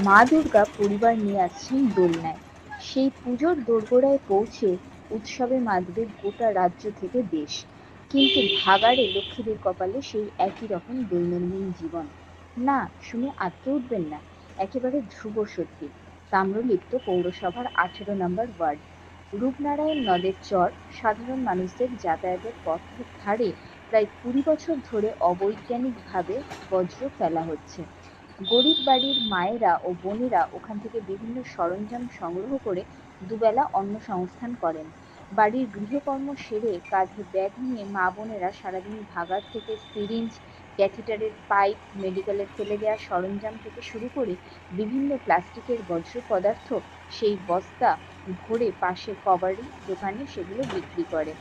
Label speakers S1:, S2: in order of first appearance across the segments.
S1: মা দুর্গা পরিবার নিয়ে আসছেন দোলনায়। সেই পুজোর দোরগোড়ায় পৌঁছে উৎসবে মাতবে গোটা রাজ্য থেকে দেশ। কিন্তু ভাগাড়ে লক্ষ্মীদের কপালে সেই একই রকম দৈনন্দিন জীবন। না, শুনে আটকে উঠবেন না। একেবারে ধ্রুব সত্যি। তাম্রলিপ্ত পৌরসভার আঠেরো নম্বর ওয়ার্ড। রূপনারায়ণ নদের চর সাধারণ মানুষদের যাতায়াতের পথের ধারে প্রায় কুড়ি বছর ধরে অবৈজ্ঞানিকভাবে বজ্র ফেলা হচ্ছে। গরিব বাড়ির মায়েরা ও বোনেরা ওখান থেকে বিভিন্ন সরঞ্জাম সংগ্রহ করে দুবেলা অন্ন সংস্থান করেন। বাড়ির গৃহকর্ম সেরে কাঁধে ব্যাগ নিয়ে মা বোনেরা সারাদিন ভাগাড় থেকে সিরিঞ্জ, ক্যাথিটারের পাইপ, মেডিকেলে ফেলে দেওয়া সরঞ্জাম থেকে শুরু করে বিভিন্ন প্লাস্টিকের বর্জ্য পদার্থ সেই বস্তা ভরে পাশে কভারি, দোকানে সেগুলো বিক্রি করে।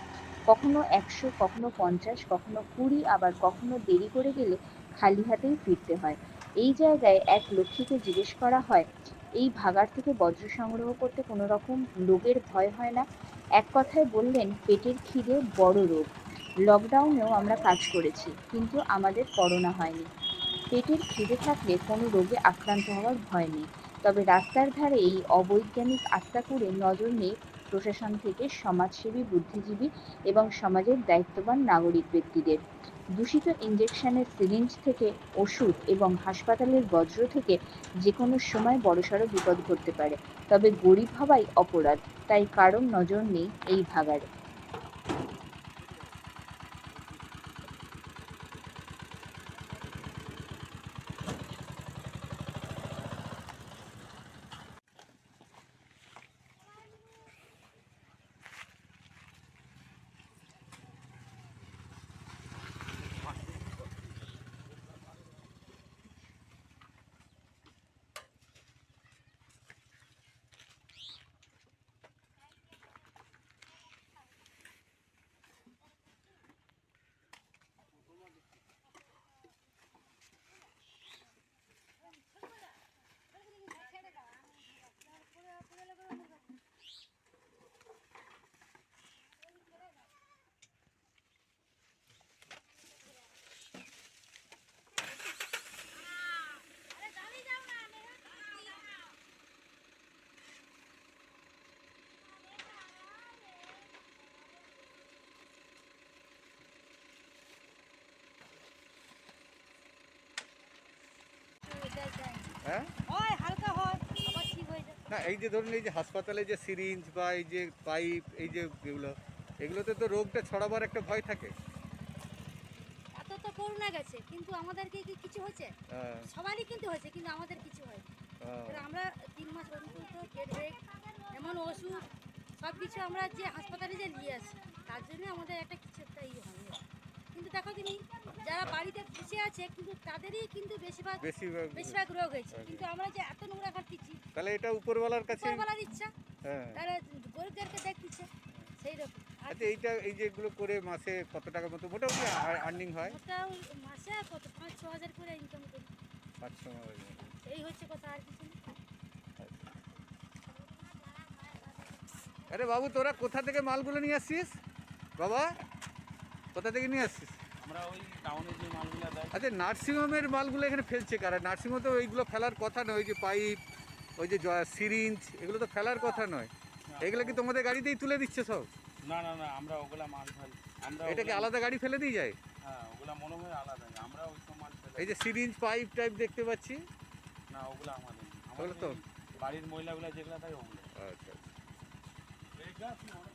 S1: কখনো একশো, কখনো পঞ্চাশ, কখনো কুড়ি, আবার কখনো দেরি করে গেলে খালি হাতেই ফিরতে হয়। এই জায়গায় এক লক্ষ্মীকে জিজ্ঞেস করা হয়, এই ভাগার থেকে বজ্র সংগ্রহ করতে কোনো রকম রোগের ভয় হয় না? এক কথায় বললেন, পেটের খিদে বড় রোগ। লকডাউনেও আমরা কাজ করেছি, কিন্তু আমাদের করোনা হয়নি। পেটের খিদে থাকলে কোনো রোগে আক্রান্ত হওয়ার ভয় নেই। তবে রাস্তার ধারে এই অবৈজ্ঞানিক আত্মাকুড়ে নজর নেই প্রশাসন থেকে সমাজসেবী, বুদ্ধিজীবী এবং সমাজের দায়িত্ববান নাগরিক ব্যক্তিদের। দূষিত ইঞ্জেকশনের সিরিঞ্জ থেকে ওষুধ এবং হাসপাতালের বজ্র থেকে যে কোনো সময় বড়সড় বিপদ ঘটতে পারে। তবে গরিব হওয়াই অপরাধ, তাই কারোর নজর নেই এই ভাগাড়ে।
S2: হ্যাঁ?
S3: হয় হালকা হয় আবার ঠিক হয়ে যায়।
S2: না এই যে ধরুন এই যে হাসপাতালে যে সিরিঞ্জ বা এই যে পাইপ এই যে এগুলো এগুলোতে তো রোগটা ছড়াবার একটা ভয় থাকে।
S3: এত তো করোনা গেছে কিন্তু আমাদেরকে কি কিছু হয়েছে?
S2: হ্যাঁ,
S3: সবারই কিন্তু হয়েছে কিন্তু আমাদের কিছু হয়। আমরা তিন মাস ব্রেক এমন ওষুধ সব কিছু আমরা যে হাসপাতালে যে নিয়ে আসি তার জন্য আমাদের একটা কিছু একটা ইয়ে হয়। কিন্তু দেখো তিনি যারা বাড়িতে বসে আছে কিন্তু তাদেরই কিন্তু বেশিরভাগ
S2: বেশি
S3: বেশিরভাগ রোগ হয়েছে। কিন্তু আমরা যে এত নোংরা খাচ্ছি
S2: তাহলে এটা উপরওয়ালার কাছে
S3: বলার ইচ্ছা।
S2: হ্যাঁ।
S3: তারা গরিবদেরকে দেখতেছে সেই রকম
S2: আচ্ছা এইটা এই যে এগুলো করে মাসে কত টাকা মতো? মোটামুটি আর্নিং হয়?
S3: মাসে কত? পাঁচ ছ হাজার করে ইনকাম করি।
S2: পাঁচশো মতো।
S3: এই হচ্ছে কথা আর কিছু
S2: আরে বাবু তোরা কোথা থেকে মালগুলো নিয়ে আসছিস? বাবা? কোথা থেকে নিয়ে আসছিস?
S4: আমরা ওই টাউনে যে মালগুলো দেয়।
S2: আচ্ছা নার্সিংহোমের মালগুলো এখানে ফেলছে কারা? নার্সিংহোমে তো এইগুলো ফেলার কথা নয় ওই যে পাইপ ওই যে সিরিঞ্জ এগুলো তো ফেলার কথা নয়। এগুলো কি তোমাদের গাড়িতেই তুলে দিচ্ছে সব?
S4: না না না আমরা ওগুলা মাল ফেল আমরা
S2: আলাদা গাড়ি ফেলে দিয়ে যায়?
S4: হ্যাঁ ওগুলা মনে হয় আলাদা। আমরা ওই সব মাল ফেলে
S2: এই যে সিরিঞ্জ পাইপ টাইপ দেখতে পাচ্ছি?
S4: না ওগুলা আমাদের
S2: তো?
S4: বাড়ির মহিলাগুলা যেগুলা দেয় ওগুলো।
S2: আচ্ছা
S4: অনেক